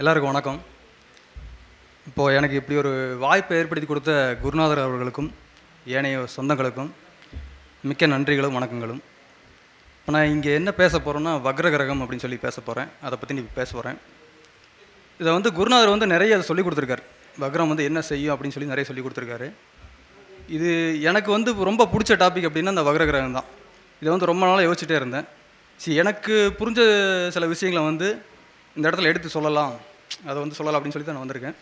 எல்லாருக்கும் வணக்கம். இப்போது எனக்கு இப்படி ஒரு வாய்ப்பை ஏற்படுத்தி கொடுத்த குருநாதர் அவர்களுக்கும் ஏனைய சொந்தங்களுக்கும் மிக்க நன்றிகளும் வணக்கங்களும். இப்போ நான் இங்கே என்ன பேச போகிறேன்னா வக்ர கிரகம் அப்படின்னு சொல்லி பேச போகிறேன் அதை பற்றி நீ பேச போகிறேன் இதை வந்து குருநாதர் வந்து நிறைய அதை சொல்லி கொடுத்துருக்காரு. வக்ரம் வந்து என்ன செய்யும் அப்படின்னு சொல்லி நிறைய சொல்லி கொடுத்துருக்காரு. இது எனக்கு வந்து ரொம்ப பிடிச்ச டாபிக் அப்படின்னா அந்த வக்ர கிரகம் தான். இதை வந்து ரொம்ப நாளாக யோசிச்சுட்டே இருந்தேன். சரி எனக்கு புரிஞ்ச சில விஷயங்களை வந்து இந்த இடத்துல எடுத்து சொல்லலாம். அதை வந்து சொல்லலாம் அப்படின்னு சொல்லி தான் நான் வந்திருக்கேன்.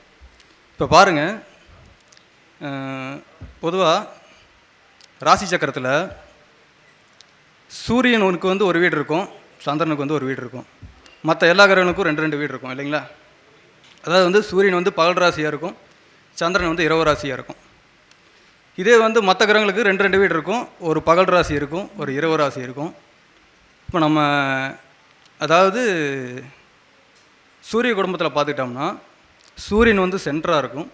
இப்போ பாருங்கள் பொதுவாக ராசி சக்கரத்தில் சூரியனுக்கு வந்து ஒரு வீடு இருக்கும் சந்திரனுக்கு வந்து ஒரு வீடு இருக்கும். மற்ற எல்லா கிரகங்களுக்கும் ரெண்டு ரெண்டு வீடு இருக்கும் இல்லைங்களா? அதாவது வந்து சூரியன் வந்து பகல் ராசியாக இருக்கும் சந்திரன் வந்து இரவு ராசியாக இருக்கும். இதே வந்து மற்ற கிரகங்களுக்கு ரெண்டு ரெண்டு வீடு இருக்கும் ஒரு பகல் ராசி இருக்கும் ஒரு இரவு ராசி இருக்கும். இப்போ நம்ம அதாவது சூரிய குடும்பத்தில் பார்த்துக்கிட்டோம்னா சூரியன் வந்து சென்டராக இருக்கும்.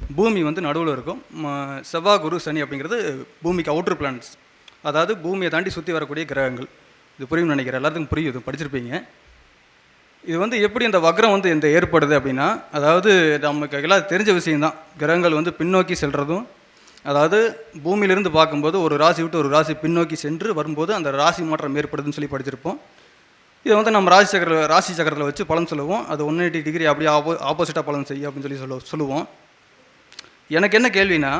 பூமி வந்து நடுவில் இருக்கும். செவ்வாய் குரு சனி அப்படிங்கிறது பூமிக்கு அவுட்ரு பிளானட்ஸ் அதாவது பூமியை தாண்டி சுற்றி வரக்கூடிய கிரகங்கள். இது புரியும்னு நினைக்கிறேன். எல்லாத்துக்கும் புரியும். இது படிச்சிருப்பீங்க. இது வந்து எப்படி இந்த வக்ரம் வந்து இந்த ஏற்படுது அப்படின்னா அதாவது நமக்கு எல்லாம் தெரிஞ்ச விஷயம்தான். கிரகங்கள் வந்து பின்னோக்கி செல்கிறதும் அதாவது பூமியிலிருந்து பார்க்கும்போது ஒரு ராசி விட்டு ஒரு ராசி பின்னோக்கி சென்று வரும்போது அந்த ராசி மாற்றம் ஏற்படுதுன்னு சொல்லி படிச்சிருப்போம். இதை வந்து நம்ம ராசி சக்கர ராசி சக்கரத்தில் வச்சு பலன் சொல்லுவோம். அது ஒன் எயிட்டி டிகிரி அப்படியே ஆப்போ ஆப்போசிட்டாக பலன் செய்யும் அப்படின்னு சொல்லி சொல்ல சொல்லுவோம். எனக்கு என்ன கேள்வினா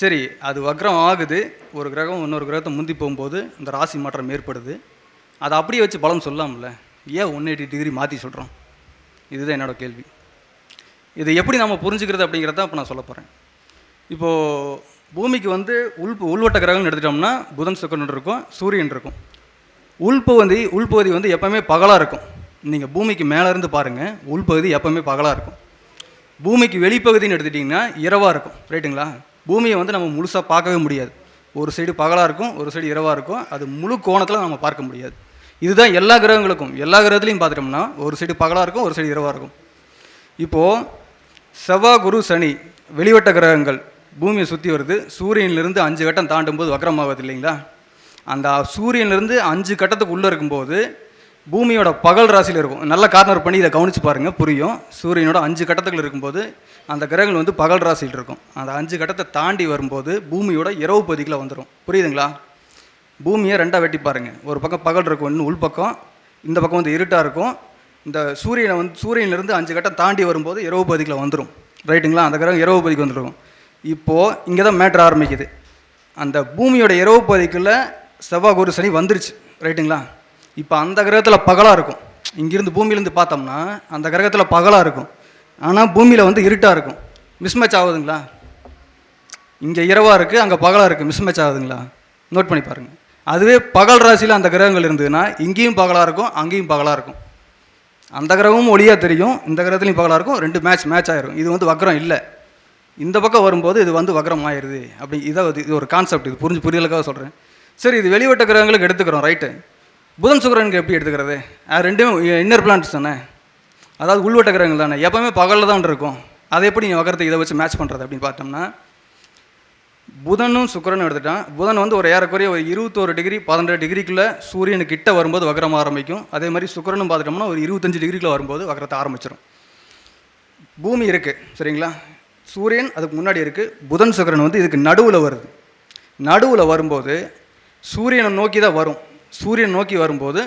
சரி அது வக்ரம் ஆகுது. ஒரு கிரகம் இன்னொரு கிரகத்தை முந்தி போகும்போது அந்த ராசி மாற்றம் ஏற்படுது. அதை அப்படியே வச்சு பலன் சொல்லலாம்ல ஏன் ஒன் எயிட்டி டிகிரி மாற்றி சொல்கிறோம் இதுதான் என்னோடய கேள்வி. இதை எப்படி நம்ம புரிஞ்சுக்கிறது அப்படிங்கிறத இப்போ நான் சொல்ல போகிறேன் இப்போது பூமிக்கு வந்து உள் உள்வட்ட கிரகம்னு எடுத்துட்டோம்னா புதன் சுக்கரன் இருக்கும் சூரியன் இருக்கும். உள்பகுதி உள்பகுதி வந்து எப்போவுமே பகலாக இருக்கும். நீங்கள் பூமிக்கு மேலே இருந்து பாருங்கள் உள்பகுதி எப்போவுமே பகலாக இருக்கும். பூமிக்கு வெளிப்பகுதின்னு எடுத்துட்டிங்கன்னா இரவாக இருக்கும். ரைட்டுங்களா? பூமியை வந்து நம்ம முழுசாக பார்க்கவே முடியாது. ஒரு சைடு பகலாக இருக்கும் ஒரு சைடு இரவாக இருக்கும். அது முழு கோணத்தில் நம்ம பார்க்க முடியாது. இதுதான் எல்லா கிரகங்களுக்கும். எல்லா கிரகத்துலையும் பார்த்துட்டோம்னா ஒரு சைடு பகலாக இருக்கும் ஒரு சைடு இரவாக இருக்கும். இப்போது செவ்வாய் குரு சனி வெளிவட்ட கிரகங்கள். பூமியை சுற்றி வருது. சூரியனிலிருந்து அஞ்சு கட்டம் தாண்டும் போது வக்கரமாகுது இல்லைங்களா? அந்த சூரியன்லேருந்து அஞ்சு கட்டத்துக்கு உள்ளே இருக்கும்போது பூமியோட பகல் ராசியில் இருக்கும். நல்ல கார்னர் பண்ணி இதை கவனித்து பாருங்கள் புரியும். சூரியனோட அஞ்சு கட்டத்துக்குள்ள இருக்கும்போது அந்த கிரகங்கள் வந்து பகல் ராசியில் இருக்கும். அந்த அஞ்சு கட்டத்தை தாண்டி வரும்போது பூமியோட இரவு பகுதிக்குள்ள வந்துடும் புரியுதுங்களா? பூமியை ரெண்டாக வெட்டி பாருங்கள் ஒரு பக்கம் பகல் இருக்கும் இன்னும் உள்பக்கம் இந்த பக்கம் வந்து இருட்டாக இருக்கும். இந்த சூரியனை வந்து சூரியனிலிருந்து அஞ்சு கட்டம் தாண்டி வரும்போது இரவு பகுதிக்குள்ள வந்துடும் ரைட்டுங்களா? அந்த கிரகம் இரவு பகுதிக்கு வந்துடும் இப்போது இங்கே தான் மேட்ரு ஆரம்பிக்குது. அந்த பூமியோட இரவு பகுதிக்குள்ளே செவ்வாய் குரு சனி வந்துருச்சு. ரைட்டுங்களா இப்போ அந்த கிரகத்தில் பகலாக இருக்கும். இங்கிருந்து பூமியிலேருந்து பார்த்தோம்னா அந்த கிரகத்தில் பகலாக இருக்கும். ஆனால் பூமியில் வந்து இருட்டாக இருக்கும். மிஸ்மேட்ச் ஆகுதுங்களா? இங்கே இரவாக இருக்குது அங்கே பகலாக இருக்குது மிஸ்மேட்ச் ஆகுதுங்களா? நோட் பண்ணி பாருங்கள் அதுவே பகல் ராசியில் அந்த கிரகங்கள் இருந்ததுன்னா இங்கேயும் பகலாக இருக்கும் அங்கேயும் பகலாக இருக்கும். அந்த கிரகமும் ஒளியாக தெரியும் இந்த கிரகத்துலையும் பகலாக இருக்கும் ரெண்டு மேட்ச் மேட்ச் ஆயிரும். இது வந்து வக்ரம் இல்லை. இந்த பக்கம் வரும்போது இது வந்து வக்ரம் ஆயிடுது அப்படி இதை இது ஒரு கான்செப்ட் இது புரிஞ்சு புரியலுக்காக சொல்கிறேன் சரி இது வெளிவட்ட கிரகங்களுக்கு எடுத்துக்கிறோம் ரைட்டு புதன் சுக்கரனுக்கு எப்படி எடுத்துக்கிறது? ரெண்டுமே இன்னர் பிளான்ஸ் தானே? அதாவது உள்வட்ட கிரகங்கள் தானே? எப்போவுமே பகலில் தான் இருக்கும். அதை எப்படி நீங்கள் வக்கரத்தை இதை வச்சு மேட்ச் பண்ணுறது அப்படின்னு பார்த்தோம்னா புதனும் சுக்கரனும் எடுத்துட்டான் புதன் வந்து ஒரு ஏறக்குறைய ஒரு இருபத்தோரு டிகிரி பதினெட்டு டிகிரிக்குள்ளே சூரியனு கிட்ட வரும்போது வக்ரம் ஆரம்பிக்கும். அதே மாதிரி சுக்கரனும் பார்த்துட்டோம்னா ஒரு இருபத்தஞ்சு டிகிரிக்குள்ள வரும்போது வக்கரத்தை ஆரம்பிச்சிடும் பூமி இருக்குது சரிங்களா? சூரியன் அதுக்கு முன்னாடி இருக்குது புதன் சுக்கரன் வந்து இதுக்கு நடுவில் வருது. நடுவில் வரும்போது சூரியனை நோக்கி தான் வரும். சூரியன் நோக்கி வரும்போது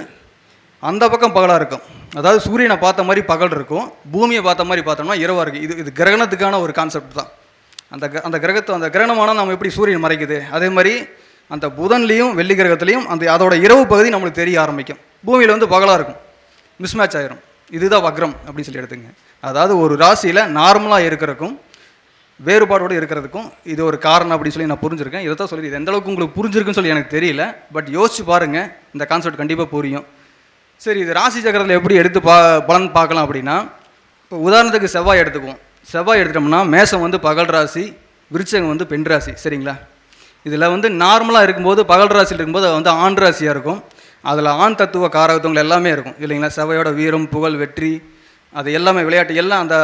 அந்த பக்கம் பகலாக இருக்கும். அதாவது சூரியனை பார்த்த மாதிரி பகல் இருக்கும். பூமியை பார்த்த மாதிரி பார்த்தோம்னா இரவாக இருக்குது இது இது கிரகணத்துக்கான ஒரு கான்செப்ட் தான். அந்த அந்த கிரகத்தை அந்த கிரகணமானால் நம்ம எப்படி சூரியன் மறைக்குது? அதே மாதிரி அந்த புதன்லேயும் வெள்ளி கிரகத்துலேயும் அந்த அதோட இரவு பகுதி நம்மளுக்கு தெரிய ஆரம்பிக்கும். பூமியில் வந்து பகலாக இருக்கும். மிஸ்மேட்ச் ஆயிரும். இதுதான் வக்ரம் அப்படின்னு சொல்லி எடுத்துங்க. அதாவது ஒரு ராசியில் நார்மலாக இருக்கிறக்கும் வேறுபாடோடு இருக்கிறதுக்கும் இது ஒரு காரணம் அப்படின்னு சொல்லி நான் புரிஞ்சிருக்கேன். இதை தான் சொல்லி இது எந்த அளவுக்கு உங்களுக்கு புரிஞ்சிருக்குன்னு சொல்லி எனக்கு தெரியல. பட் யோசிச்சு பாருங்கள் இந்த கான்செப்ட் கண்டிப்பாக புரியும். சரி இது ராசி சக்கரத்தில் எப்படி எடுத்து பா பலன் பார்க்கலாம் அப்படின்னா இப்போ உதாரணத்துக்கு செவ்வாய் எடுத்துக்குவோம். செவ்வாய் எடுத்துட்டோம்னா மேசம் வந்து பகல் ராசி விருச்சகம் வந்து பெண் ராசி சரிங்களா? இதில் வந்து நார்மலாக இருக்கும்போது பகல் ராசியில் இருக்கும்போது அது வந்து ஆண் ராசியாக இருக்கும். அதில் ஆண் தத்துவ காரகத்துவங்கள் எல்லாமே இருக்கும் இல்லைங்களா? செவ்வையோட வீரம் புகழ் வெற்றி அது எல்லாமே விளையாட்டு எல்லாம் அந்த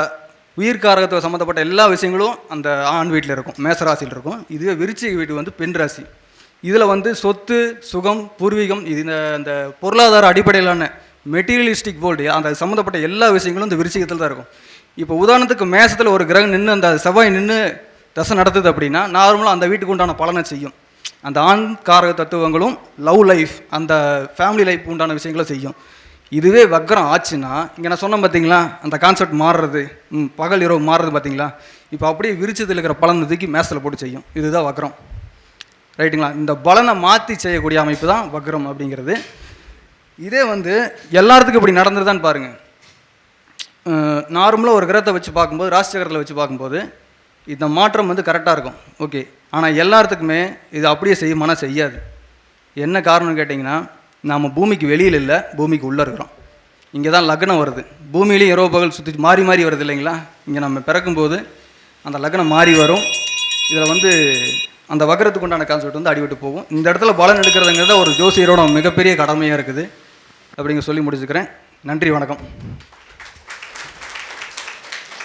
உயிர்காரகத்துவ சம்மந்தப்பட்ட எல்லா விஷயங்களும் அந்த ஆண் வீட்டில் இருக்கும் மேசராசியில் இருக்கும். இதுவே விருச்சிக வீடு வந்து பெண் ராசி. இதில் வந்து சொத்து சுகம் பூர்வீகம் இது இந்த அந்த பொருளாதார அடிப்படையிலான மெட்டீரியலிஸ்டிக் வேர்ல்டு அந்த சம்மந்தப்பட்ட எல்லா விஷயங்களும் இந்த விருச்சிகத்தில் தான் இருக்கும். இப்போ உதாரணத்துக்கு மேசத்தில் ஒரு கிரகம் நின்று அந்த செவ்வாய் நின்று தசை நடத்துது அப்படின்னா நார்மலாக அந்த வீட்டுக்கு உண்டான பலனை செய்யும். அந்த ஆண் காரக தத்துவங்களும் லவ் லைஃப் அந்த ஃபேமிலி லைஃப் உண்டான விஷயங்களை செய்யும். இதுவே வக்ரம் ஆச்சுன்னா இங்கே நான் சொன்னேன் பார்த்தீங்களா அந்த கான்செப்ட் மாறுறது ம், பகல் இரவு மாறுறது பார்த்தீங்களா இப்போ அப்படியே விரிச்சத்தில் இருக்கிற பலனை தூக்கி மேசத்தில் போட்டு செய்யும். இதுதான் வக்ரம். ரைட்டுங்களா? இந்த பலனை மாற்றி செய்யக்கூடிய அமைப்பு தான் வக்ரம் அப்படிங்கிறது. இதே வந்து எல்லாத்துக்கும் இப்படி நடந்துருதான்னு பாருங்கள் நார்மலாக ஒரு கிரகத்தை வச்சு பார்க்கும்போது ராசிச்சக்கரத்தில் வச்சு பார்க்கும்போது இந்த மாற்றம் வந்து கரெக்டாக இருக்கும். ஓகே ஆனால் எல்லாத்துக்குமே இது அப்படியே செய்யுமானா செய்யாது. என்ன காரணம்னு கேட்டிங்கன்னா நாம் பூமிக்கு வெளியில் இல்லை பூமிக்கு உள்ளே இருக்கிறோம். இங்கே தான் லக்னம் வருது. பூமியிலையும் இரவு பகல் சுற்றி மாறி மாறி வருது இல்லைங்களா? இங்கே நம்ம பிறக்கும்போது அந்த லக்னம் மாறி வரும். இதில் வந்து அந்த வக்கரத்துக்கு உண்டான கான்செப்ட் வந்து அடிபட்டு போகும். இந்த இடத்துல பலன் எடுக்கிறதுங்கிறத ஒரு ஜோசியரோட மிகப்பெரிய கடமையாக இருக்குது. அப்படிங்க சொல்லி முடிச்சுக்கிறேன். நன்றி வணக்கம்.